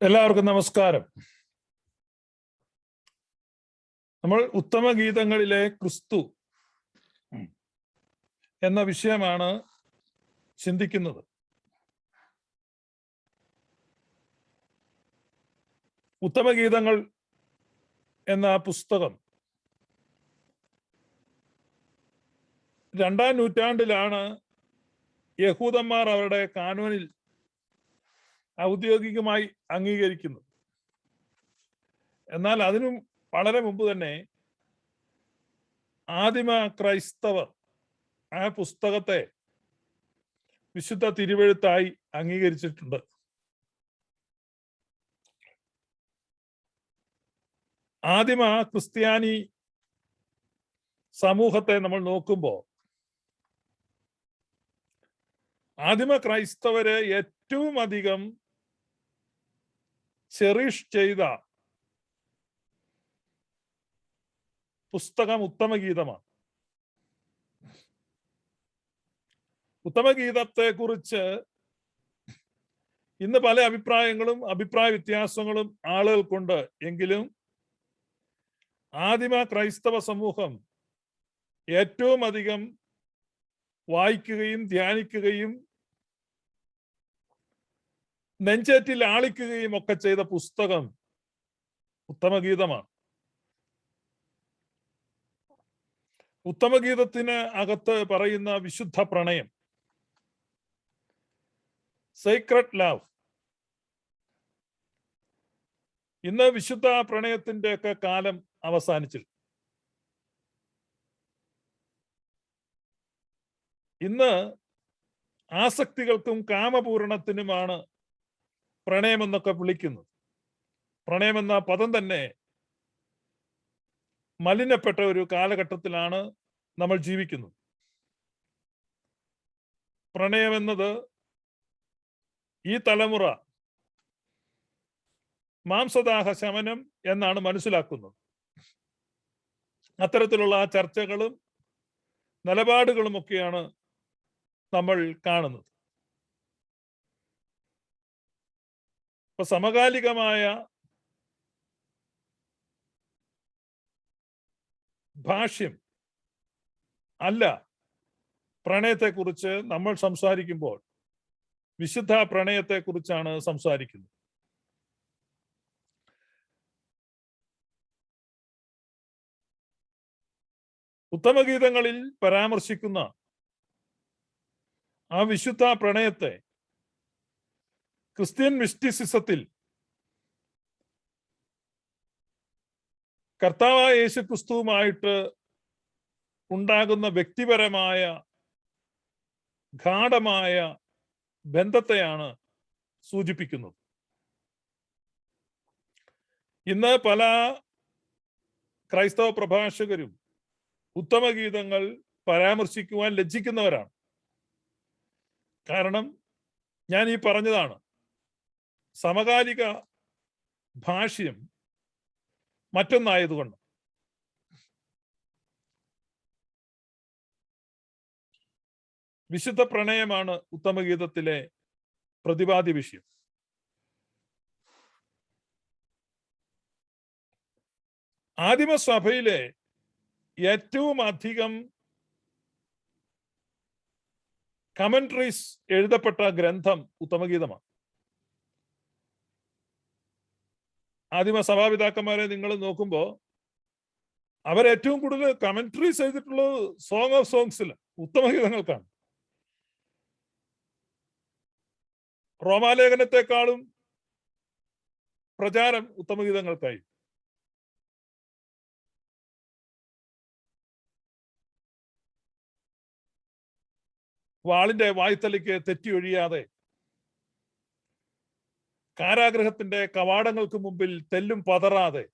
എല്ലാവർക്കും നമസ്കാരം. നമ്മൾ ഉത്തമ ഗീതങ്ങളിലെ ക്രിസ്തു എന്ന വിഷയമാണ് ചിന്തിക്കുന്നത്. ഉത്തമഗീതങ്ങൾ എന്ന പുസ്തകം രണ്ടാം നൂറ്റാണ്ടിലാണ് യഹൂദന്മാർ അവരുടെ കാനൂനിൽ ഔദ്യോഗികമായി അംഗീകരിക്കുന്നു. എന്നാൽ അതിനും വളരെ മുമ്പ് തന്നെ ആദിമ ക്രൈസ്തവർ ആ പുസ്തകത്തെ വിശുദ്ധ തിരുവഴുത്തായി അംഗീകരിച്ചിട്ടുണ്ട്. ആദിമ ക്രിസ്ത്യാനി സമൂഹത്തെ നമ്മൾ നോക്കുമ്പോൾ ആദിമ ക്രൈസ്തവര് ഏറ്റവും അധികം ചെറിഷ് ചെയ്ത പുസ്തകം ഉത്തമഗീതമാണ്. ഉത്തമഗീതത്തെ കുറിച്ച് ഇന്ന് പല അഭിപ്രായങ്ങളും അഭിപ്രായ വ്യത്യാസങ്ങളും ആളുകൾക്കുണ്ട് എങ്കിലും ആദിമ ക്രൈസ്തവ സമൂഹം ഏറ്റവും അധികം വായിക്കുകയും ധ്യാനിക്കുകയും നെഞ്ചേറ്റിൽ ആളിക്കുകയും ഒക്കെ ചെയ്ത പുസ്തകം ഉത്തമഗീതമാണ്. ഉത്തമഗീതത്തിന് അകത്ത് പറയുന്ന വിശുദ്ധ പ്രണയം. സീക്രട്ട് ലവ് ഇന്ന് വിശുദ്ധ പ്രണയത്തിന്റെ ഒക്കെ കാലം അവസാനിച്ചു ഇന്ന് ആസക്തികൾക്കും കാമപൂരണത്തിനുമാണ് പ്രണയമെന്നൊക്കെ വിളിക്കുന്നത് പ്രണയമെന്ന പദം തന്നെ മലിനപ്പെട്ട ഒരു കാലഘട്ടത്തിലാണ് നമ്മൾ ജീവിക്കുന്നത്. പ്രണയമെന്നത് ഈ തലമുറ മാംസദാഹ ശമനം എന്നാണ് മനസ്സിലാക്കുന്നത്. അത്തരത്തിലുള്ള ആ ചർച്ചകളും നിലപാടുകളുമൊക്കെയാണ് നമ്മൾ കാണുന്നത്. ഇപ്പൊ സമകാലികമായ ഭാഷ്യം അല്ല. പ്രണയത്തെക്കുറിച്ച് നമ്മൾ സംസാരിക്കുമ്പോൾ വിശുദ്ധ പ്രണയത്തെക്കുറിച്ചാണ് സംസാരിക്കുന്നത്. ഉത്തമഗീതങ്ങളിൽ പരാമർശിക്കുന്ന ആ വിശുദ്ധ പ്രണയത്തെ ക്രിസ്ത്യൻ മിസ്റ്റിസിസത്തിൽ കർത്താവായ യേശു ക്രിസ്തുവുമായിട്ട് ഉണ്ടാകുന്ന വ്യക്തിപരമായ ഗാഠമായ ബന്ധത്തെയാണ് സൂചിപ്പിക്കുന്നത്. ഇന്ന് പല ക്രൈസ്തവ പ്രഭാഷകരും ഉത്തമഗീതങ്ങൾ പരാമർശിക്കുവാൻ ലജ്ജിക്കുന്നവരാണ്. കാരണം ഞാൻ ഈ പറഞ്ഞതാണ്. സമകാലിക ഭാഷ്യം മറ്റൊന്നായതുകൊണ്ട്. വിശുദ്ധ പ്രണയമാണ് ഉത്തമഗീതത്തിലെ പ്രതിപാദ്യ വിഷയം. ആദിമസഭയിലെ ഏറ്റവും അധികം കമൻട്രീസ് എഴുതപ്പെട്ട ഗ്രന്ഥം ഉത്തമഗീതമാണ് ആദിമ സഭാപിതാക്കന്മാരെ നിങ്ങൾ നോക്കുമ്പോൾ അവർ ഏറ്റവും കൂടുതൽ കമന്ററി ചെയ്തിട്ടുള്ളത് സോങ് ഓഫ് സോങ്സിൽ ഉത്തമഗീതങ്ങൾക്കാണ് റോമാലേഖനത്തെക്കാളും പ്രചാരം ഉത്തമഗീതങ്ങൾക്കായി വാളിന്റെ വായ്ത്തലയ്ക്ക് തെറ്റിയൊഴിയാതെ കാരാഗ്രഹത്തിന്റെ കവാടങ്ങൾക്ക് മുമ്പിൽ തെല്ലും പതറാതെ.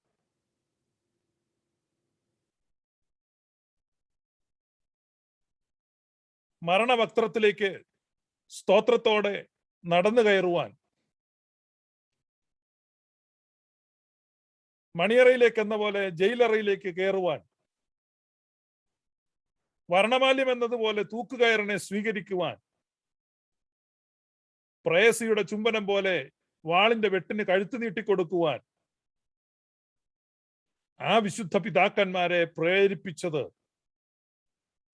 മരണവക്ത്രത്തിലേക്ക് സ്തോത്രത്തോടെ നടന്നു കയറുവാൻ. മണിയറയിലേക്ക് എന്ന പോലെ ജയിലറയിലേക്ക് കയറുവാൻ. വർണമാല്യം എന്നതുപോലെ തൂക്കുകയറിനെ സ്വീകരിക്കുവാൻ. പ്രേയസിയുടെ ചുംബനം പോലെ വാളിന്റെ വെട്ടിന് കഴുത്ത് നീട്ടിക്കൊടുക്കുവാൻ. ആ വിശുദ്ധ പിതാക്കന്മാരെ പ്രേരിപ്പിച്ചത്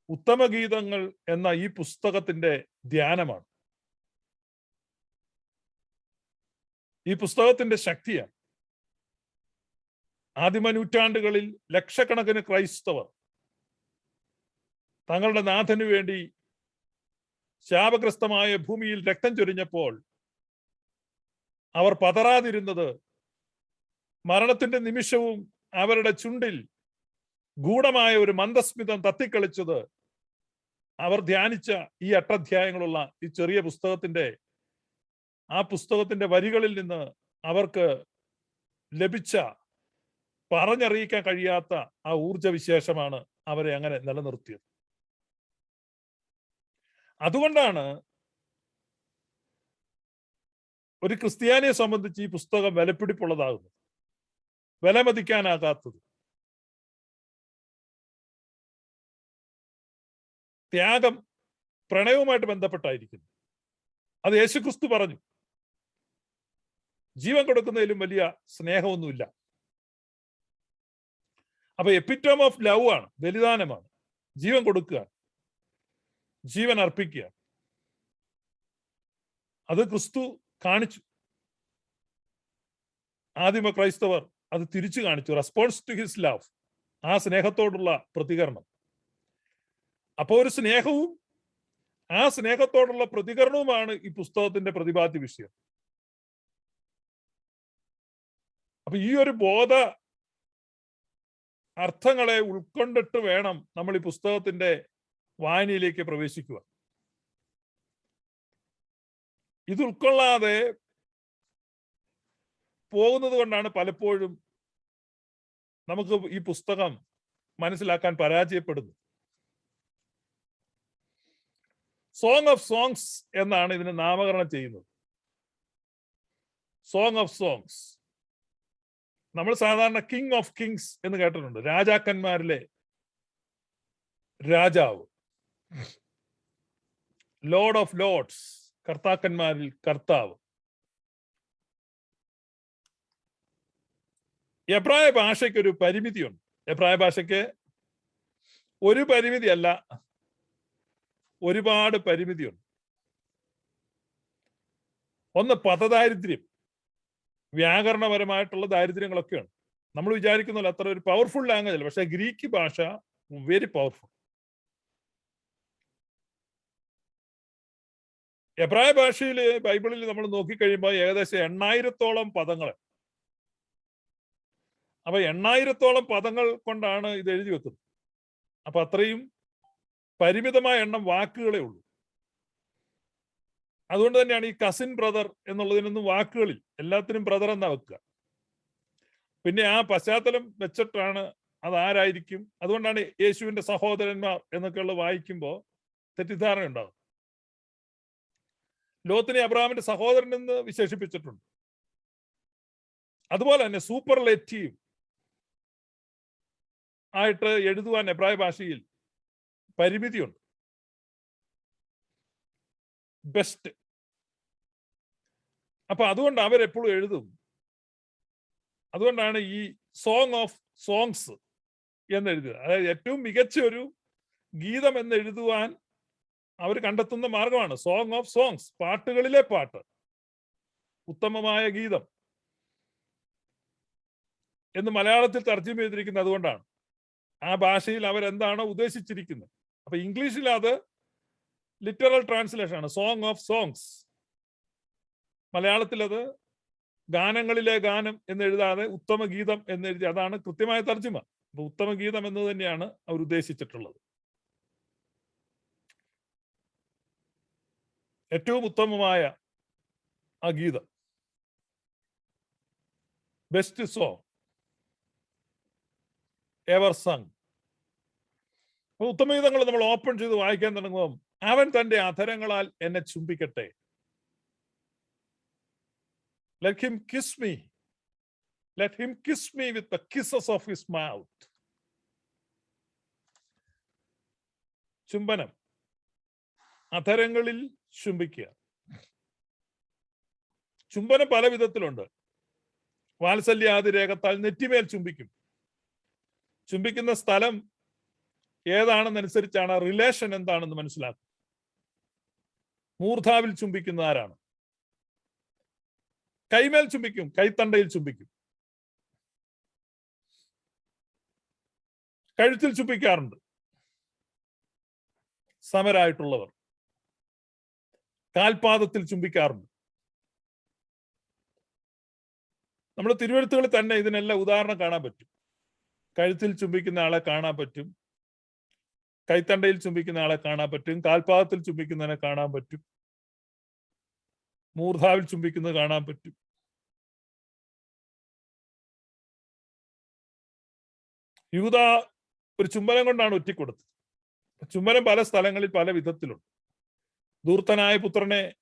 ഉത്തമഗീതങ്ങൾ എന്ന ഈ പുസ്തകത്തിന്റെ ധ്യാനമാണ്. ഈ പുസ്തകത്തിന്റെ ശക്തിയാണ്. ആദിമ നൂറ്റാണ്ടുകളിൽ ലക്ഷക്കണക്കിന് ക്രൈസ്തവർ തങ്ങളുടെ നാഥനു വേണ്ടി ശാപഗ്രസ്തമായ ഭൂമിയിൽ രക്തം ചൊരിഞ്ഞപ്പോൾ അവർ പതറാതിരുന്നത്. മരണത്തിന്റെ നിമിഷവും അവരുടെ ചുണ്ടിൽ ഗൂഢമായ ഒരു മന്ദസ്മിതം തത്തിക്കളിച്ചത് അവർ ധ്യാനിച്ച ഈ അട്ടധ്യായങ്ങളുള്ള ഈ ചെറിയ പുസ്തകത്തിന്റെ ആ പുസ്തകത്തിന്റെ വരികളിൽ നിന്ന് അവർക്ക് ലഭിച്ച പറഞ്ഞറിയിക്കാൻ കഴിയാത്ത ആ ഊർജവിശേഷമാണ് അവരെ അങ്ങനെ നിലനിർത്തിയത്. അതുകൊണ്ടാണ് ഒരു ക്രിസ്ത്യാനിയെ സംബന്ധിച്ച് ഈ പുസ്തകം വിലപിടിപ്പുള്ളതാകുന്നത് വിലമതിക്കാനാകാത്തത്. ത്യാഗം പ്രണയവുമായിട്ട് ബന്ധപ്പെട്ടായിരിക്കുന്നു. അത് യേശുക്രിസ്തു പറഞ്ഞു. ജീവൻ കൊടുക്കുന്നതിലും വലിയ സ്നേഹമൊന്നുമില്ല. അപ്പൊ എപ്പിറ്റോം ഓഫ് ലവ് ആണ് ബലിദാനമാണ്. ജീവൻ കൊടുക്കുക ജീവൻ അർപ്പിക്കുക അത് ക്രിസ്തു കാണിച്ചു. ആദിമ ക്രൈസ്തവർ അത് തിരിച്ചു കാണിച്ചു. റെസ്പോൺസ് ടു ഹിസ് ലവ് ആ സ്നേഹത്തോടുള്ള പ്രതികരണം. അപ്പോൾ ഒരു സ്നേഹവും ആ സ്നേഹത്തോടുള്ള പ്രതികരണവുമാണ് ഈ പുസ്തകത്തിന്റെ പ്രതിപാദ്യ വിഷയം. അപ്പൊ ഈ ഒരു ബോധ അർത്ഥങ്ങളെ ഉൾക്കൊണ്ടിട്ട് വേണം നമ്മൾ ഈ പുസ്തകത്തിന്റെ വായനയിലേക്ക് പ്രവേശിക്കുക ഇത് ഉൾക്കൊള്ളാതെ പോകുന്നത് കൊണ്ടാണ് പലപ്പോഴും നമുക്ക് ഈ പുസ്തകം മനസ്സിലാക്കാൻ പരാജയപ്പെടുന്നു സോങ് ഓഫ് സോങ്സ് എന്നാണ് ഇതിന് നാമകരണം ചെയ്യുന്നത്. സോങ് ഓഫ് സോങ്സ് നമ്മൾ സാധാരണ കിങ് ഓഫ് കിങ്സ് എന്ന് കേട്ടിട്ടുണ്ട്. രാജാക്കന്മാരിലെ രാജാവ്. ലോർഡ് ഓഫ് ലോർഡ്സ് കർത്താക്കന്മാരിൽ കർത്താവ്. എബ്രായ ഭാഷയ്ക്ക് ഒരു പരിമിതിയുണ്ട്. എബ്രായ ഭാഷയ്ക്ക് ഒരു പരിമിതി അല്ല ഒരുപാട് പരിമിതിയുണ്ട്. ഒന്ന് പദദാരിദ്ര്യം. വ്യാകരണപരമായിട്ടുള്ള ദാരിദ്ര്യങ്ങളൊക്കെയാണ് നമ്മൾ വിചാരിക്കുന്നില്ല അത്ര ഒരു പവർഫുൾ ലാംഗ്വേജ് അല്ല പക്ഷെ ഗ്രീക്ക് ഭാഷ വെരി പവർഫുൾ എബ്രായ ഭാഷയിൽ ബൈബിളിൽ നമ്മൾ നോക്കിക്കഴിയുമ്പോൾ ഏകദേശം എണ്ണായിരത്തോളം പദങ്ങൾ. അപ്പൊ എണ്ണായിരത്തോളം പദങ്ങൾ കൊണ്ടാണ് ഇത് എഴുതി വെക്കുന്നത്. അപ്പൊ അത്രയും പരിമിതമായ എണ്ണം വാക്കുകളേ ഉള്ളൂ. അതുകൊണ്ട് തന്നെയാണ് ഈ കസിൻ ബ്രദർ എന്നുള്ളതിനൊന്നും വാക്കുകളിൽ എല്ലാത്തിനും ബ്രദർ എന്നാ വെക്കുക. പിന്നെ ആ പശ്ചാത്തലം വെച്ചിട്ടാണ് അത് ആരായിരിക്കും? അതുകൊണ്ടാണ് യേശുവിന്റെ സഹോദരന്മാർ എന്നൊക്കെയുള്ള വായിക്കുമ്പോൾ തെറ്റിദ്ധാരണ ഉണ്ടാകും ലോത്തിനെ അബ്രഹാമിന്റെ സഹോദരൻ എന്ന് വിശേഷിപ്പിച്ചിട്ടുണ്ട്. അതുപോലെ തന്നെ സൂപ്പർ ലെറ്റീവ് ആയിട്ട് എഴുതുവാൻ എബ്രായ ഭാഷയിൽ പരിമിതിയുണ്ട്. ബെസ്റ്റ് അപ്പൊ അതുകൊണ്ട് അവരെപ്പോഴും എഴുതും. അതുകൊണ്ടാണ് ഈ സോങ് ഓഫ് സോങ്സ് എന്ന് എഴുതുക അതായത് ഏറ്റവും മികച്ച ഒരു ഗീതം എന്ന് എഴുതുവാൻ അവർ കണ്ടെത്തുന്ന മാർഗമാണ്. സോങ് ഓഫ് സോങ്സ് പാട്ടുകളിലെ പാട്ട്. ഉത്തമമായ ഗീതം. എന്ന് മലയാളത്തിൽ തർജം ചെയ്തിരിക്കുന്നത് അതുകൊണ്ടാണ്. ആ ഭാഷയിൽ അവരെന്താണോ ഉദ്ദേശിച്ചിരിക്കുന്നത്. അപ്പൊ ഇംഗ്ലീഷിൽ അത് ലിറ്ററൽ ട്രാൻസ്ലേഷൻ ആണ്. സോങ് ഓഫ് സോങ്സ് മലയാളത്തിൽ അത് ഗാനങ്ങളിലെ ഗാനം എന്ന് എഴുതാതെ ഉത്തമ ഗീതം എന്ന് എഴുതി അതാണ് കൃത്യമായ തർജമ. അപ്പൊ ഉത്തമ ഗീതം എന്ന് തന്നെയാണ് അവർ ഉദ്ദേശിച്ചിട്ടുള്ളത് ഏറ്റവും ഉത്തമമായ ആ ഗീതം. ബെസ്റ്റ് സോങ് എവർ സങ് ഉത്തമഗീതങ്ങൾ നമ്മൾ ഓപ്പൺ ചെയ്ത് വായിക്കാൻ തുടങ്ങുമ്പോൾ അവൻ തന്റെ അധരങ്ങളാൽ എന്നെ ചുംബിക്കട്ടെ. Let him kiss me let him kiss me with kisses of his mouth ചുംബനം. അധരങ്ങളിൽ ചുംബിക്കുക. ചുംബനം പല വിധത്തിലുണ്ട്. വാത്സല്യാതിരേഖത്താൽ നെറ്റിമേൽ ചുംബിക്കും. ചുംബിക്കുന്ന സ്ഥലം ഏതാണെന്നനുസരിച്ചാണ് റിലേഷൻ എന്താണെന്ന് മനസ്സിലാക്കും മൂർധാവിൽ ചുംബിക്കുന്ന ആരാണ്? കൈമേൽ ചുംബിക്കും കൈത്തണ്ടയിൽ ചുംബിക്കും. കഴുത്തിൽ ചുംബിക്കാറുണ്ട്. സമരായിട്ടുള്ളവർ. കാൽപാദത്തിൽ ചുംബിക്കാറുണ്ട്. നമ്മൾ തിരുവഴുത്തുകളിൽ തന്നെ ഇതിനെല്ലാം ഉദാഹരണം കാണാൻ പറ്റും. കഴുത്തിൽ ചുംബിക്കുന്ന ആളെ കാണാൻ പറ്റും. കൈത്തണ്ടയിൽ ചുംബിക്കുന്ന ആളെ കാണാൻ പറ്റും. കാൽപാദത്തിൽ ചുംബിക്കുന്നതിനെ കാണാൻ പറ്റും. മൂർധാവിൽ ചുംബിക്കുന്നത് കാണാൻ പറ്റും. യൂത ഒരു ചുംബനം കൊണ്ടാണ് ഒറ്റിക്കൊടുത്തത്. ചുംബനം പല സ്ഥലങ്ങളിൽ പല വിധത്തിലുണ്ട്. ദൂർത്തനായ പുത്രനെ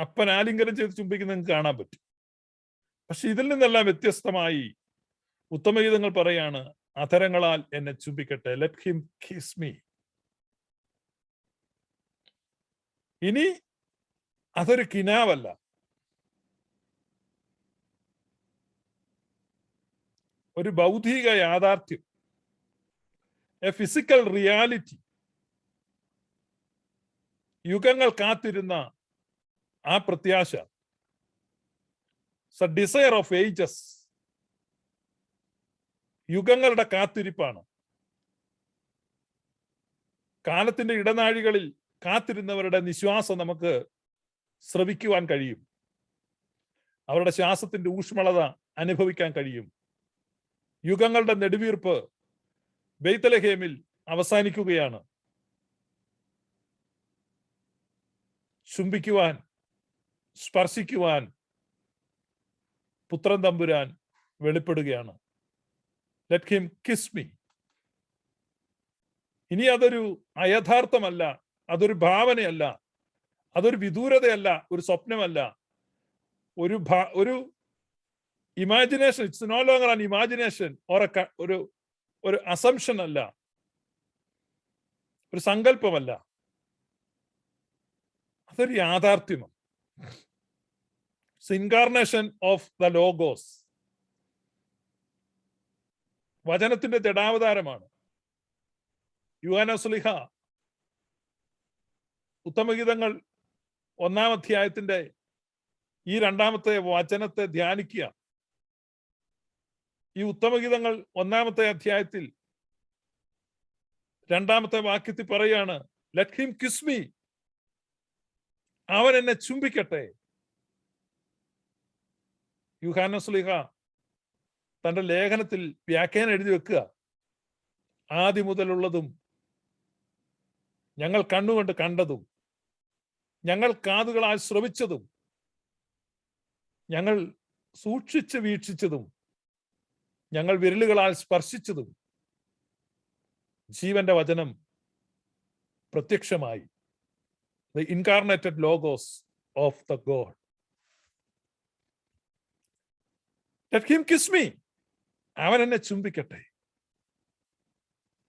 അപ്പൻ ആലിംഗനം ചെയ്ത് ചുംബിക്കുന്ന നിങ്ങൾക്ക് കാണാൻ പറ്റും. പക്ഷെ ഇതിൽ നിന്നെല്ലാം വ്യത്യസ്തമായി ഉത്തമഗീതങ്ങൾ പറയാണ് അധരങ്ങളാൽ എന്നെ ചുംബിക്കട്ടെ ലെറ്റ് ഹിം കിസ് മീ ഇനി അതൊരു കിനാവല്ല. ഒരു ബൗദ്ധിക യാഥാർത്ഥ്യം എ ഫിസിക്കൽ റിയാലിറ്റി യുഗങ്ങൾ കാത്തിരുന്ന ആ പ്രത്യാശ. ഡിസയർ ഓഫ് ഏജസ് യുഗങ്ങളുടെ കാത്തിരിപ്പാണ്. കാലത്തിന്റെ ഇടനാഴികളിൽ കാത്തിരുന്നവരുടെ നിശ്വാസം നമുക്ക് ശ്രവിക്കുവാൻ കഴിയും. അവരുടെ ശ്വാസത്തിന്റെ ഊഷ്മളത അനുഭവിക്കാൻ കഴിയും. യുഗങ്ങളുടെ നെടുവീർപ്പ് ബെയ്ത്തലഹേമിൽ അവസാനിക്കുകയാണ്. ചുംബിക്കുവാൻ സ്പർശിക്കുവാൻ പുത്രൻ തമ്പുരാൻ വെളിപ്പെടുകയാണ്. ലെറ്റ് ഹിം കിസ് മീ ഇനി അതൊരു അയഥാർത്ഥമല്ല അതൊരു ഭാവനയല്ല അതൊരു വിദൂരതയല്ല ഒരു സ്വപ്നമല്ല. ഒരു ഒരു imagination it's no longer an imagination or ഒരു ഒരു അസംഷൻ അല്ല. ഒരു സങ്കല്പമല്ല. അതൊരു യാഥാർത്ഥ്യമാണ്. ഇൻകാർണേഷൻ ഓഫ് ദ ലോഗോസ് വചനത്തിന്റെ ജഡാവതാരമാണ് യുവാനസ്ലിഹ ഉത്തമഗീതങ്ങൾ ഒന്നാം അധ്യായത്തിന്റെ ഈ രണ്ടാമത്തെ വചനത്തെ ധ്യാനിക്കുക. ഈ ഉത്തമഗീതങ്ങൾ ഒന്നാമത്തെ അധ്യായത്തിൽ രണ്ടാമത്തെ വാക്യത്തിൽ പറയാണ് ഹിം കിസ്മി അവൻ എന്നെ ചുംബിക്കട്ടെ. യുഹാനസ്ലിഹ തന്റെ ലേഖനത്തിൽ വ്യാഖ്യാനം എഴുതി വെക്കുക. ആദ്യം മുതലുള്ളതും ഞങ്ങൾ കണ്ണുകൊണ്ട് കണ്ടതും ഞങ്ങൾ കാതുകളാൽ ശ്രവിച്ചതും ഞങ്ങൾ സൂക്ഷിച്ച് വീക്ഷിച്ചതും ഞങ്ങൾ വിരലുകളാൽ സ്പർശിച്ചതും ജീവന്റെ വചനം പ്രത്യക്ഷമായി. The incarnated logos of the God. Let him kiss me. അവൻ എന്നെ ചുംബിക്കട്ടെ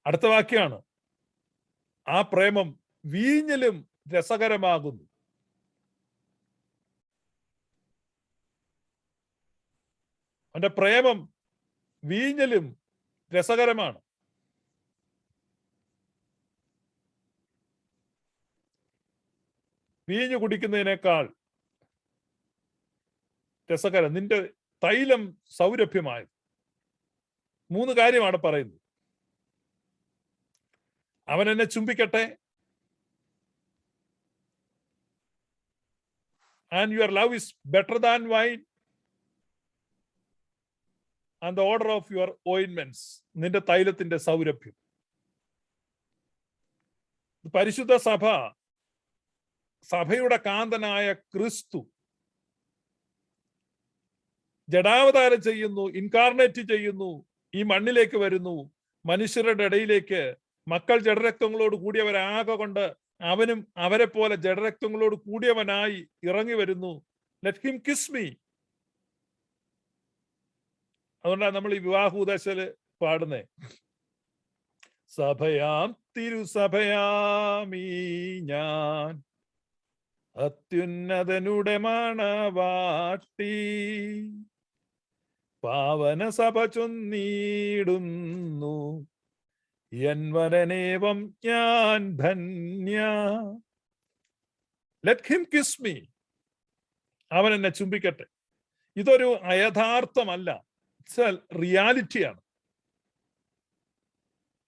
അടുത്ത വാക്യാണ് ആ പ്രേമം വീഞ്ഞിലും രസകരമാകുന്നു അവന്റെ പ്രേമം വീഞ്ഞലും രസകരമാണ് വീഞ്ഞു കുടിക്കുന്നതിനേക്കാൾ രസകരം. നിന്റെ തൈലം സൗരഭ്യമായത്. മൂന്ന് കാര്യമാണ് പറയുന്നത്. അവൻ എന്നെ ചുംബിക്കട്ടെ? And your love is better than wine and the odour of your ഓയിൻമെന്റ്സ് നിന്റെ തൈലത്തിന്റെ സൗരഭ്യം. പരിശുദ്ധ സഭ സഭയുടെ കാന്തനായ ക്രിസ്തു ജഡാവതാരം ചെയ്യുന്നു ഇൻകാർണേറ്റ് ചെയ്യുന്നു ഈ മണ്ണിലേക്ക് വരുന്നു. മനുഷ്യരുടെ ഇടയിലേക്ക് മക്കൾ ജഡരക്തങ്ങളോട് കൂടിയവരാകെ കൊണ്ട് അവനും അവരെ പോലെ ജഡരക്തങ്ങളോട് കൂടിയവനായി ഇറങ്ങി വരുന്നു. ലെറ്റ് ഹിം കിസ് മീ അതുകൊണ്ടാണ് നമ്മൾ ഈ വിവാഹ ഉദ്ദേശത്തിൽ പാടുന്നേ. സഭയാം തിരുസഭയാമീ ഞാൻ. അത്യുന്നതനുടെ മണവാട്ടി പാവന സഭ ചൊന്നീടുന്നു യൻവരനേവം ഞാൻ ധന്യ. ലെറ്റ് ഹിം കിസ് മീ അവൻ എന്നെ ചുംബിക്കട്ടെ. ഇതൊരു അയഥാർത്ഥമല്ല. റിയാലിറ്റിയാണ്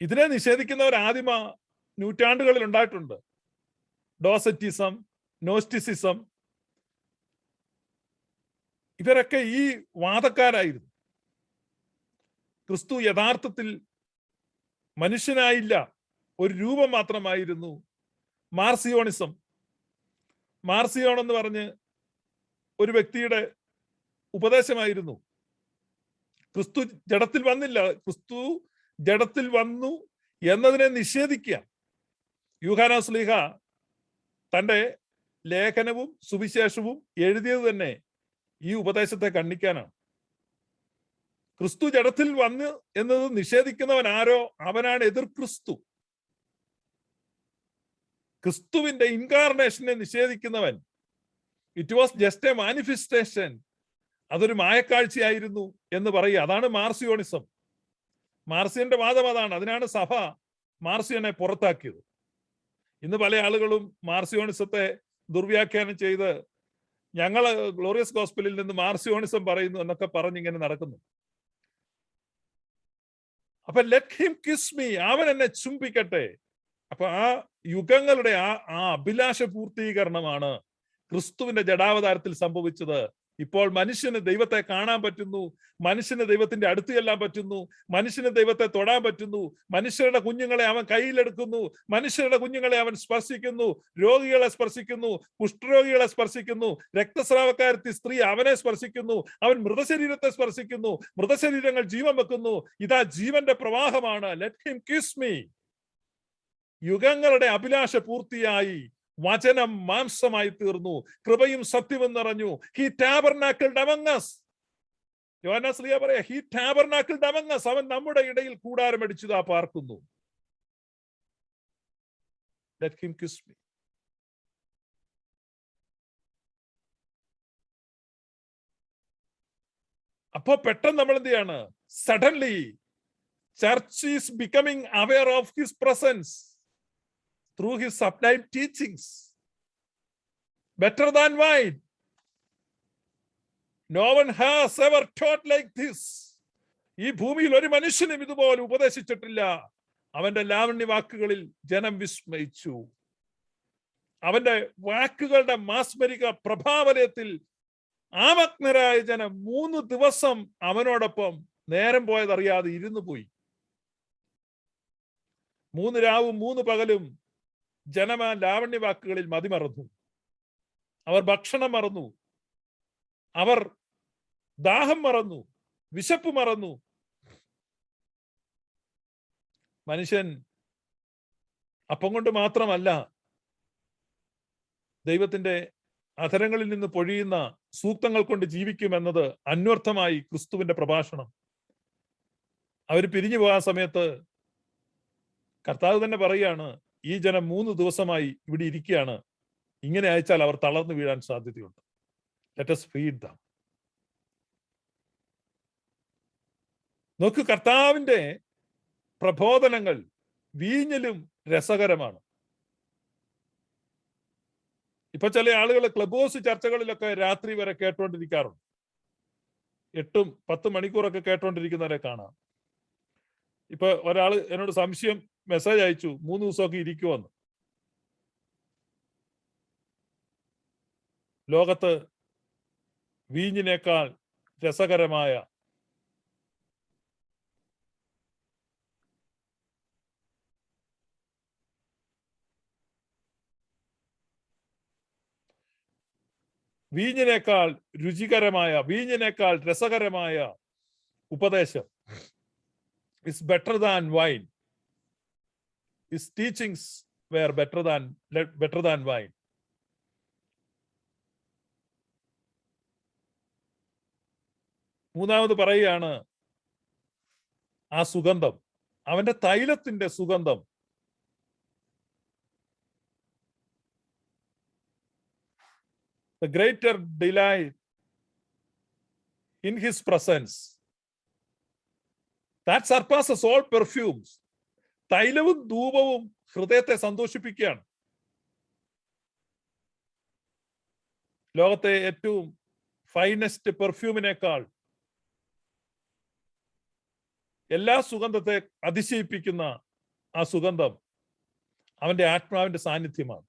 ഇതിനെ നിഷേധിക്കുന്നവർ ആദിമ നൂറ്റാണ്ടുകളിൽ ഉണ്ടായിട്ടുണ്ട് ഡോസറ്റിസം നോസ്റ്റിസിസം ഇവരൊക്കെ ഈ വാദക്കാരായിരുന്നു. ക്രിസ്തു യഥാർത്ഥത്തിൽ മനുഷ്യനായില്ല. ഒരു രൂപം മാത്രമായിരുന്നു മാർസിയോണിസം. മാർസിയോൺ എന്ന് പറഞ്ഞ് ഒരു വ്യക്തിയുടെ ഉപദേശമായിരുന്നു. ക്രിസ്തു ജഡത്തിൽ വന്നില്ല. ക്രിസ്തു ജഡത്തിൽ വന്നു എന്നതിനെ നിഷേധിക്കുക. യൂഹാന സ്ലീഹ തന്റെ ലേഖനവും സുവിശേഷവും എഴുതിയത് തന്നെ ഈ ഉപദേശത്തെ ഖണ്ഡിക്കാനാണ്. ക്രിസ്തു ജഡത്തിൽ വന്ന് എന്നത് നിഷേധിക്കുന്നവൻ ആരോ? അവനാണ് എതിർ ക്രിസ്തു. ക്രിസ്തുവിന്റെ ഇൻകാർണേഷനെ നിഷേധിക്കുന്നവൻ. It was just a manifestation അതൊരു മായക്കാഴ്ചയായിരുന്നു എന്ന് പറയുക. അതാണ് മാർസിയോണിസം. മാർസിയന്റെ വാദം അതാണ്. അതിനാണ് സഭ മാർസിയനെ പുറത്താക്കിയത്. ഇന്ന് പല ആളുകളും മാർസിയോണിസത്തെ ദുർവ്യാഖ്യാനം ചെയ്ത് ഞങ്ങൾ ഗ്ലോറിയസ് ഗോസ്പിലിൽ നിന്ന് മാർസിയോണിസം പറയുന്നു എന്നൊക്കെ പറഞ്ഞിങ്ങനെ നടക്കുന്നു. അപ്പൊ ലെറ്റ് ഹിം കിസ് മീ അവൻ എന്നെ ചുംബിക്കട്ടെ. അപ്പൊ ആ യുഗങ്ങളുടെ ആ ആ അഭിലാഷ പൂർത്തീകരണമാണ് ക്രിസ്തുവിന്റെ ജഡാവതാരത്തിൽ സംഭവിച്ചത്. ഇപ്പോൾ മനുഷ്യന് ദൈവത്തെ കാണാൻ പറ്റുന്നു മനുഷ്യന് ദൈവത്തിന്റെ അടുത്ത് ചെല്ലാൻ പറ്റുന്നു മനുഷ്യന് ദൈവത്തെ തൊടാൻ പറ്റുന്നു മനുഷ്യരുടെ കുഞ്ഞുങ്ങളെ അവൻ കയ്യിലെടുക്കുന്നു മനുഷ്യരുടെ കുഞ്ഞുങ്ങളെ അവൻ സ്പർശിക്കുന്നു രോഗികളെ സ്പർശിക്കുന്നു കുഷ്ഠരോഗികളെ സ്പർശിക്കുന്നു രക്തസ്രാവക്കാരത്തി സ്ത്രീ അവനെ സ്പർശിക്കുന്നു അവൻ മൃതശരീരത്തെ സ്പർശിക്കുന്നു മൃതശരീരങ്ങൾ ജീവൻ വെക്കുന്നു ഇതാ ജീവന്റെ പ്രവാഹമാണ്. ലെറ്റ് ഹിം കിസ് മീ യുഗങ്ങളുടെ അഭിലാഷ പൂർത്തിയായി. വചനം മാംസമായി തീർന്നു. കൃപയും സത്യവും നിറഞ്ഞു. ഹി ടാബർനാക്കിൾ ഡമങ്ങസ് യോനാസ്ലിയ പറയാ ഹി ടാബർനാക്കിൾ ഡമങ്ങസ് അവൻ നമ്മുടെ ഇടയിൽ കൂടാരം അടിച്ചതാ പാർക്കുന്നു. അപ്പോ പെട്ടെന്ന് നമ്മൾ എന്ത് ചെയ്യാണ് suddenly church is becoming aware of his presence through his sublime teachings. Better than wine. No one has ever taught like this. ഈ ഭൂമിയിൽ ഒരു മനുഷ്യനും ഇതുപോലെ ഉപദേശിച്ചിട്ടില്ല അവന്റെ ലാവണ്യ വാക്കുകളിൽ ജനം വിസ്മയിച്ചു അവന്റെ വാക്കുകളുടെ മാസ്മരിക പ്രഭാവലയത്തിൽ ആമഗ്നരായ ജനം മൂന്ന് ദിവസം അവനോടൊപ്പം നേരം പോയതറിയാതെ ഇരുന്നു പോയി മൂന്ന് രാവും മൂന്ന് പകലും ജനമാ ലാവണ്യ വാക്കുകളിൽ മതിമറന്നു അവർ ഭക്ഷണം മറന്നു. അവർ ദാഹം മറന്നു. വിശപ്പ് മറന്നു. മനുഷ്യൻ അപ്പം കൊണ്ട് മാത്രമല്ല ദൈവത്തിന്റെ അധരങ്ങളിൽ നിന്ന് പൊഴിയുന്ന സൂക്തങ്ങൾ കൊണ്ട് ജീവിക്കുമെന്നത് അന്വർത്ഥമായി ക്രിസ്തുവിന്റെ പ്രഭാഷണം. അവർ പിരിഞ്ഞു പോകാൻ സമയത്ത് കർത്താവ് തന്നെ പറയുകയാണ് ഈ ജനം മൂന്ന് ദിവസമായി ഇവിടെ ഇരിക്കുകയാണ്. ഇങ്ങനെ അയച്ചാൽ അവർ തളർന്നു വീഴാൻ സാധ്യതയുണ്ട്. ലെറ്റസ് ഫീഡ് ദം നോക്ക് കർത്താവിന്റെ പ്രബോധനങ്ങൾ വീഞ്ഞലും രസകരമാണ്. ഇപ്പൊ ചില ആളുകൾ ക്ലബ് ഹൗസ് ചർച്ചകളിലൊക്കെ രാത്രി വരെ കേട്ടോണ്ടിരിക്കാറുണ്ട്. എട്ടും പത്ത് മണിക്കൂറൊക്കെ കേട്ടോണ്ടിരിക്കുന്നവരെ കാണാം. ഇപ്പൊ ഒരാൾ എന്നോട് സംശയം മെസ്സേജ് അയച്ചു. മൂന്ന് ദിവസമൊക്കെ ഇരിക്കുമെന്ന് ലോകത്ത് വീഞ്ഞിനേക്കാൾ രസകരമായ വീഞ്ഞിനേക്കാൾ രുചികരമായ വീഞ്ഞിനേക്കാൾ രസകരമായ ഉപദേശം it's better than wine his teachings were better than better than wine മൂന്നാമത് പറയുകയാണ് ആ സുഗന്ധം അവന്റെ തൈലത്തിന്റെ സുഗന്ധം the greater delight in his presence that surpasses all perfumes തൈലവും ധൂപവും ഹൃദയത്തെ സന്തോഷിപ്പിക്കുകയാണ്. ലോകത്തെ ഏറ്റവും ഫൈനസ്റ്റ് പെർഫ്യൂമിനേക്കാൾ എല്ലാ സുഗന്ധത്തെ അതിശയിപ്പിക്കുന്ന ആ സുഗന്ധം അവന്റെ ആത്മാവിന്റെ സാന്നിധ്യമാണ്.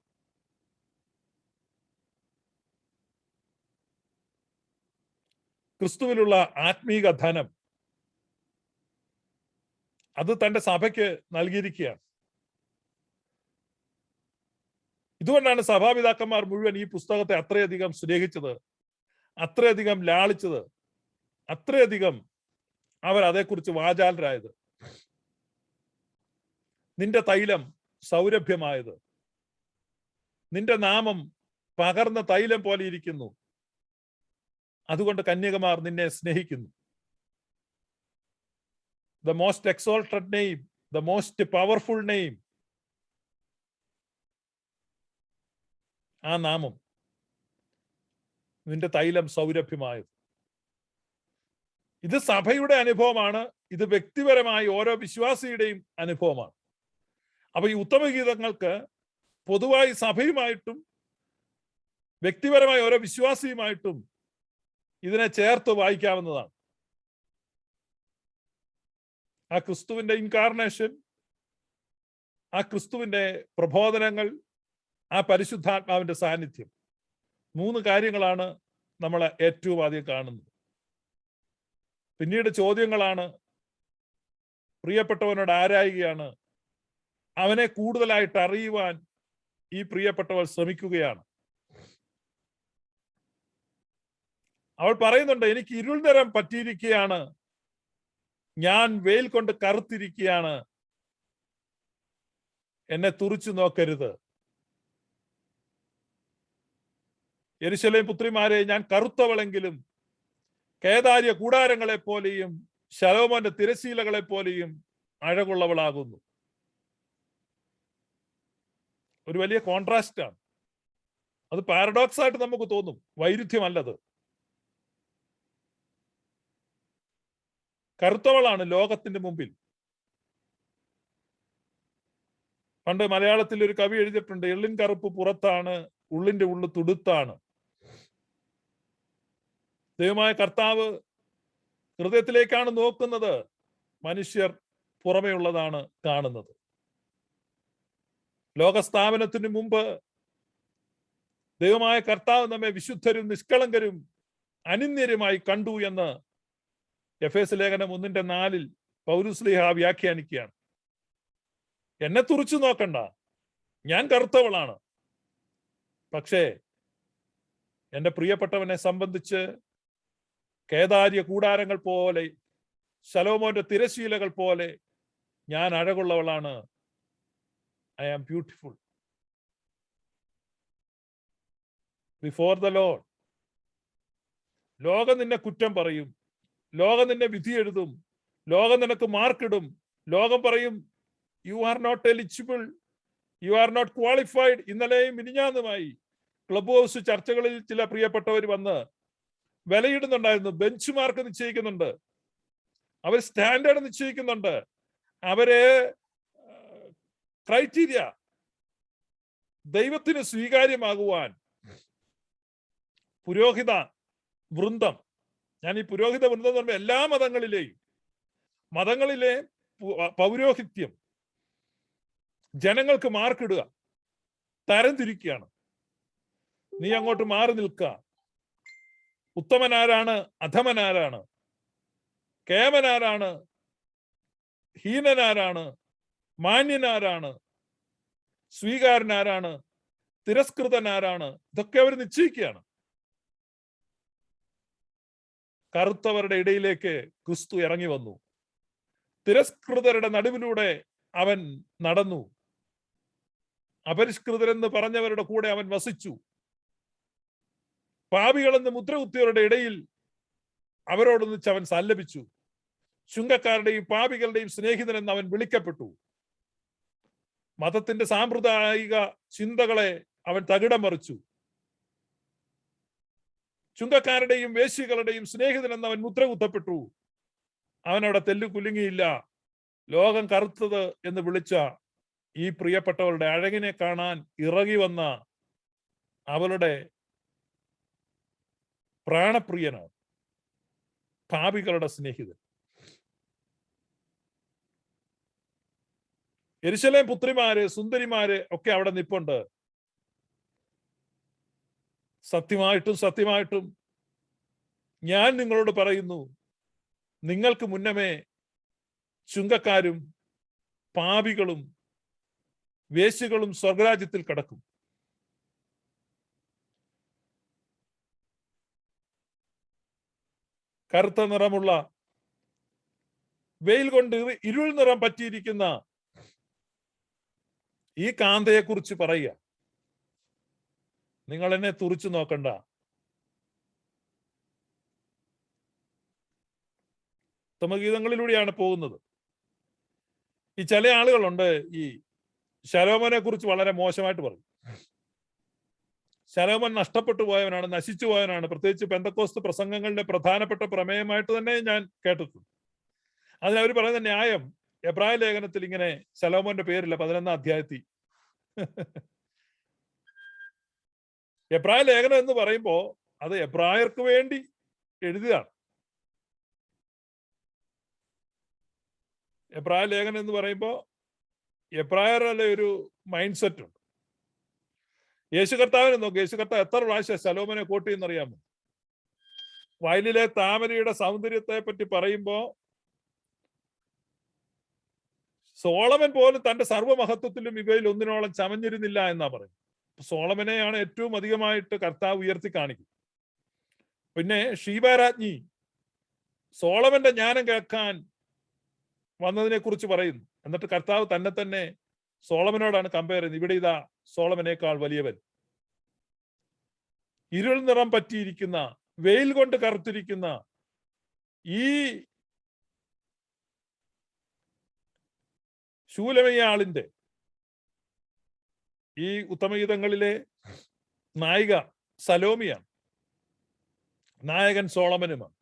ക്രിസ്തുവിലുള്ള ആത്മീക ധനം അത് തന്റെ സഭയ്ക്ക് നൽകിയിരിക്കുകയാണ്. ഇതുകൊണ്ടാണ് സഭാപിതാക്കന്മാർ മുഴുവൻ ഈ പുസ്തകത്തെ അത്രയധികം സ്നേഹിച്ചത് അത്രയധികം ലാളിച്ചത് അത്രയധികം അവർ അതേക്കുറിച്ച് വാചാലരായത്. നിന്റെ തൈലം സൗരഭ്യമായത്. നിന്റെ നാമം പകർന്ന തൈലം പോലെ ഇരിക്കുന്നു. അതുകൊണ്ട് കന്യകമാർ നിന്നെ സ്നേഹിക്കുന്നു. The most exalted name, the most powerful name. ആ നാമം. നിന്റെ തൈലം സൗരഭ്യമായത്. ഇത് സഭയുടെ അനുഭവമാണ്. ഇത് വ്യക്തിപരമായി ഓരോ വിശ്വാസിയുടെയും അനുഭവമാണ്. അപ്പൊ ഈ ഉത്തമഗീതങ്ങൾക്ക് പൊതുവായി സഭയുമായിട്ടും വ്യക്തിപരമായി ഓരോ വിശ്വാസിയുമായിട്ടും ഇതിനെ ചേർത്ത് വായിക്കാവുന്നതാണ്. ആ ക്രിസ്തുവിന്റെ ഇൻകാർണേഷൻ ആ ക്രിസ്തുവിന്റെ പ്രബോധനങ്ങൾ ആ പരിശുദ്ധാത്മാവിന്റെ സാന്നിധ്യം. മൂന്ന് കാര്യങ്ങളാണ് നമ്മൾ ഏറ്റവും ആദ്യം കാണുന്നത്. പിന്നീട് ചോദ്യങ്ങളാണ് പ്രിയപ്പെട്ടവനോട് ആരായുകയാണ്? അവനെ കൂടുതലായിട്ട് അറിയുവാൻ ഈ പ്രിയപ്പെട്ടവർ ശ്രമിക്കുകയാണ്. അവൾ പറയുന്നുണ്ട് എനിക്ക് ഇരുൾ നിറം പറ്റിയിരിക്കുകയാണ്. ഞാൻ വെയിൽ കൊണ്ട് കറുത്തിരിക്കുകയാണ് എന്നെ തുറിച്ചു നോക്കരുത്. എരിശലയും പുത്രിമാരെ ഞാൻ കറുത്തവളെങ്കിലും കേദാര്യ കൂടാരങ്ങളെ പോലെയും ശലോമോന്റെ തിരശീലകളെ പോലെയും അഴകുള്ളവളാകുന്നു. ഒരു വലിയ കോൺട്രാസ്റ്റ് ആണ്. അത് പാരഡോക്സ് ആയിട്ട് നമുക്ക് തോന്നും. വൈരുദ്ധ്യമല്ലത്. കറുത്തവളാണ് ലോകത്തിന്റെ മുമ്പിൽ. പണ്ട് മലയാളത്തിൽ ഒരു കവി എഴുതിയിട്ടുണ്ട് എള്ളിൻ കറുപ്പ് പുറത്താണ് ഉള്ളിന്റെ ഉള്ളു തുടുത്താണ്. ദൈവമായ കർത്താവ് ഹൃദയത്തിലേക്കാണ് നോക്കുന്നത് മനുഷ്യർ പുറമേ ഉള്ളതാണ് കാണുന്നത്. ലോകസ്ഥാപനത്തിന് മുമ്പ് ദൈവമായ കർത്താവ് നമ്മെ വിശുദ്ധരും നിഷ്കളങ്കരും അനിന്യരുമായി കണ്ടു എന്ന് എഫ് എസ് ലേഖനം ഒന്നിന്റെ നാലിൽ പൗരുസ്ലിഹ വ്യാഖ്യാനിക്കുകയാണ്. എന്നെ തുറച്ചു നോക്കണ്ട. ഞാൻ കറുത്തവളാണ്. പക്ഷേ എന്റെ പ്രിയപ്പെട്ടവനെ സംബന്ധിച്ച് കേദാര്യ കൂടാരങ്ങൾ പോലെ ശലോമോന്റെ തിരശീലകൾ പോലെ ഞാൻ അഴകുള്ളവളാണ്. I am beautiful before the lord ലോകം നിന്നെ കുറ്റം പറയും. ലോകം നിന്നെ വിധി എഴുതും ലോകം നിനക്ക് മാർക്കിടും. ലോകം പറയും you are not eligible you are not qualified ഇന്നലെയും മിനിഞ്ഞാന്നുമായി ക്ലബ് ഹൗസ് ചർച്ചകളിൽ ചില പ്രിയപ്പെട്ടവർ വന്ന് വിലയിടുന്നുണ്ടായിരുന്നു. ബെഞ്ച് മാർക്ക് നിശ്ചയിക്കുന്നുണ്ട്. അവർ സ്റ്റാൻഡേർഡ് നിശ്ചയിക്കുന്നുണ്ട്. അവരെ ക്രൈറ്റീരിയ ദൈവത്തിന് സ്വീകാര്യമാകുവാൻ പുരോഹിത വൃന്ദം ഞാൻ ഈ പുരോഹിത വൃന്ദം എന്ന് പറയുമ്പോൾ എല്ലാ മതങ്ങളിലെയും മതങ്ങളിലെ പൗരോഹിത്യം ജനങ്ങൾക്ക് മാർക്കിടുക തരംതിരിക്കുകയാണ് നീ അങ്ങോട്ട് മാറി നിൽക്കുക. ഉത്തമനാരാണ് അധമനാരാണ് കേമനാരാണ് ഹീനനാരാണ് മാന്യനാരാണ് സ്വീകാരനാരാണ് തിരസ്കൃതനാരാണ് ഇതൊക്കെ അവർ നിശ്ചയിക്കുകയാണ്. കറുത്തവരുടെ ഇടയിലേക്ക് ക്രിസ്തു ഇറങ്ങി വന്നു. തിരസ്കൃതരുടെ നടുവിലൂടെ അവൻ നടന്നു. അപരിഷ്കൃതരെന്ന് പറഞ്ഞവരുടെ കൂടെ അവൻ വസിച്ചു. പാപികളെന്ന് മുദ്രകുത്തിയവരുടെ ഇടയിൽ അവരോടൊന്നിച്ച് അവൻ സല്ലപിച്ചു. ചുങ്കക്കാരുടെയും പാപികളുടെയും സ്നേഹിതനെന്ന് അവൻ വിളിക്കപ്പെട്ടു. മതത്തിന്റെ സാമ്പ്രദായിക ചിന്തകളെ അവൻ തകിടം മറിച്ചു. ചുങ്കക്കാരുടെയും വേശ്യകളുടെയും സ്നേഹിതൻ അവൻ മുദ്ര കുത്തപ്പെട്ടു. അവനവിടെ തെല്ലു കുലുങ്ങിയില്ല. ലോകം കറുത്തത് എന്ന് വിളിച്ച ഈ പ്രിയപ്പെട്ടവളുടെ അഴകിനെ കാണാൻ ഇറങ്ങി വന്ന അവളുടെ പ്രാണപ്രിയനാണ് പാപികളുടെ സ്നേഹിതൻ. എരിശലേം പുത്രിമാര് സുന്ദരിമാര് ഒക്കെ അവിടെ നിപ്പുണ്ട്. സത്യമായിട്ടും സത്യമായിട്ടും ഞാൻ നിങ്ങളോട് പറയുന്നു നിങ്ങൾക്ക് മുന്നമേ ചുങ്കക്കാരും പാപികളും വേശ്യകളും സ്വർഗരാജ്യത്തിൽ കടക്കും. കറുത്ത നിറമുള്ള വെയിൽ കൊണ്ട് ഇരുൾ നിറം പറ്റിയിരിക്കുന്ന ഈ കാന്തയെക്കുറിച്ച് പറയുക. നിങ്ങൾ എന്നെ തുറിച്ചു നോക്കണ്ട. ഉത്തമഗീതങ്ങളിലൂടെയാണ് പോകുന്നത്. ഈ ചില ആളുകളുണ്ട് ഈ ശലോമനെ കുറിച്ച് വളരെ മോശമായിട്ട് പറഞ്ഞു ശലോമൻ നഷ്ടപ്പെട്ടു പോയവനാണ് നശിച്ചു പോയവനാണ്. പ്രത്യേകിച്ച് പെന്തക്കോസ്ത് പ്രസംഗങ്ങളുടെ പ്രധാനപ്പെട്ട പ്രമേയമായിട്ട് തന്നെ ഞാൻ കേട്ടിട്ടുണ്ട്. അതിനവർ പറയുന്ന ന്യായം എബ്രായ ലേഖനത്തിൽ ഇങ്ങനെ ശലോമോന്റെ പേരില്ല പതിനൊന്നാം അധ്യായത്തിൽ. എബ്രായ ലേഖനം എന്ന് പറയുമ്പോൾ അത് എബ്രായർക്ക് വേണ്ടി എഴുതിയതാണ്. എബ്രായ ലേഖനം എന്ന് പറയുമ്പോൾ എബ്രായരുടെ ഒരു മൈൻഡ് സെറ്റ് ഉണ്ട്. യേശു കർത്താവിനെ നോക്ക്. യേശു കർത്താവ് എത്ര പ്രാവശ്യം ശലോമനെ കോട്ടി എന്നറിയാമോ വയലിലെ താമരയുടെ സൗന്ദര്യത്തെ പറ്റി പറയുമ്പോ സോളമൻ പോലും തന്റെ സർവമഹത്വത്തിലും ഇവയിൽ ഒന്നിനോളം ചമഞ്ഞിരുന്നില്ല എന്നാ പറയുന്നത്. സോളമനെയാണ് ഏറ്റവും അധികമായിട്ട് കർത്താവ് ഉയർത്തി കാണിക്കും പിന്നെ ഷീബാരാജ്ഞി സോളമന്റെ ജ്ഞാനം കേൾക്കാൻ വന്നതിനെ കുറിച്ച് പറയുന്നു. എന്നിട്ട് കർത്താവ് തന്നെ തന്നെ സോളമനോടാണ് കമ്പയർ ചെയ്യുന്നത്. ഇവിടെ ഇതാ സോളമനേക്കാൾ വലിയവൻ. ഇരുൾ നിറം പറ്റിയിരിക്കുന്ന വെയിൽ കൊണ്ട് കറുത്തിരിക്കുന്ന ഈ ശൂലമയാളിന്റെ ഈ ഉത്തമഗീതങ്ങളിലെ നായിക സലോമിയാണ്. നായകൻ സോളമനുമാണ്.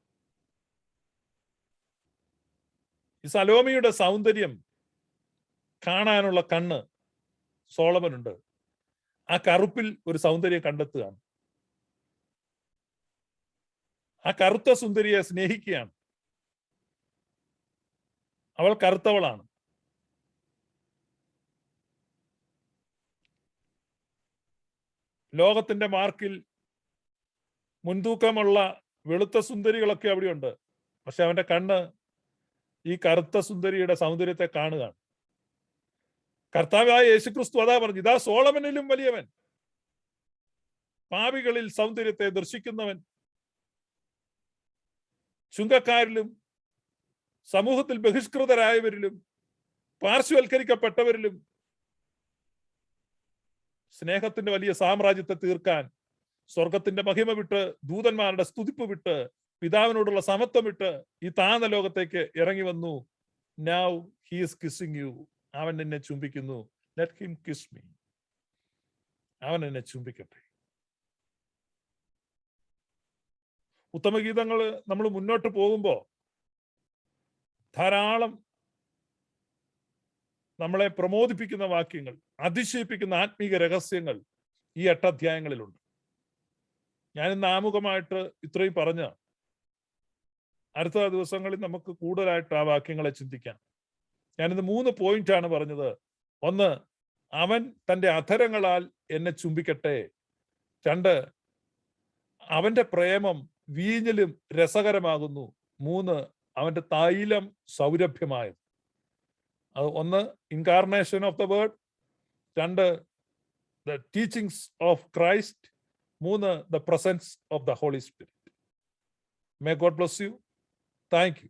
ഈ സലോമിയുടെ സൗന്ദര്യം കാണാനുള്ള കണ്ണ് സോളമനുണ്ട്. ആ കറുപ്പിൽ ഒരു സൗന്ദര്യം കണ്ടെത്തുകയാണ്. ആ കറുത്ത സുന്ദരിയെ സ്നേഹിക്കുകയാണ്. അവൾ കറുത്തവളാണ്. ലോകത്തിന്റെ മാർക്കിൽ മുൻതൂക്കമുള്ള വെളുത്ത സുന്ദരികളൊക്കെ അവിടെയുണ്ട്. പക്ഷെ അവന്റെ കണ്ണ് ഈ കറുത്ത സുന്ദരിയുടെ സൗന്ദര്യത്തെ കാണുകയാണ്. കർത്താവായ യേശുക്രിസ്തു അതാ പറഞ്ഞു ഇതാ സോളമനിലും വലിയവൻ. പാവികളിൽ സൗന്ദര്യത്തെ ദർശിക്കുന്നവൻ. ചുങ്കക്കാരിലും സമൂഹത്തിൽ ബഹിഷ്കൃതരായവരിലും പാർശ്വവൽക്കരിക്കപ്പെട്ടവരിലും സ്നേഹത്തിന്റെ വലിയ സാമ്രാജ്യത്തെ തീർക്കാൻ സ്വർഗത്തിന്റെ മഹിമ വിട്ട് ദൂതന്മാരുടെ സ്തുതിപ്പ് വിട്ട് പിതാവിനോടുള്ള സമത്വം വിട്ട് ഈ താഴ്ന്ന ലോകത്തേക്ക് ഇറങ്ങി വന്നു. നൗ ഹീസ് കിസ്സിങ് യു അവൻ എന്നെ ചുംബിക്കുന്നു. ലെറ്റ് ഹിം കിസ് മീ അവൻ എന്നെ ചുംബിക്കട്ടെ. ഉത്തമഗീതങ്ങൾ നമ്മൾ മുന്നോട്ട് പോകുമ്പോ ധാരാളം നമ്മളെ പ്രമോദിപ്പിക്കുന്ന വാക്യങ്ങൾ അതിശയിപ്പിക്കുന്ന ആത്മീക രഹസ്യങ്ങൾ ഈ എട്ടധ്യായങ്ങളിലുണ്ട് ഞാൻ ഇന്ന് ആമുഖമായിട്ട് ഇത്രയും പറഞ്ഞ അടുത്ത ദിവസങ്ങളിൽ നമുക്ക് കൂടുതലായിട്ട് ആ വാക്യങ്ങളെ ചിന്തിക്കാം. ഞാനിന്ന് മൂന്ന് പോയിന്റ് ആണ് പറഞ്ഞത്. ഒന്ന് അവൻ തന്റെ അധരങ്ങളാൽ എന്നെ ചുംബിക്കട്ടെ. രണ്ട് അവന്റെ പ്രേമം വീഞ്ഞിലും രസകരമാകുന്നു. മൂന്ന് അവന്റെ തൈലം സൗരഭ്യമായത്. ഒന്ന് ഇൻകാർണേഷൻ ഓഫ് ദ വേർഡ് രണ്ട് ദ ടീച്ചിങ്സ് ഓഫ് ക്രൈസ്റ്റ് മൂന്ന് the presence of the holy spirit may God bless you thank you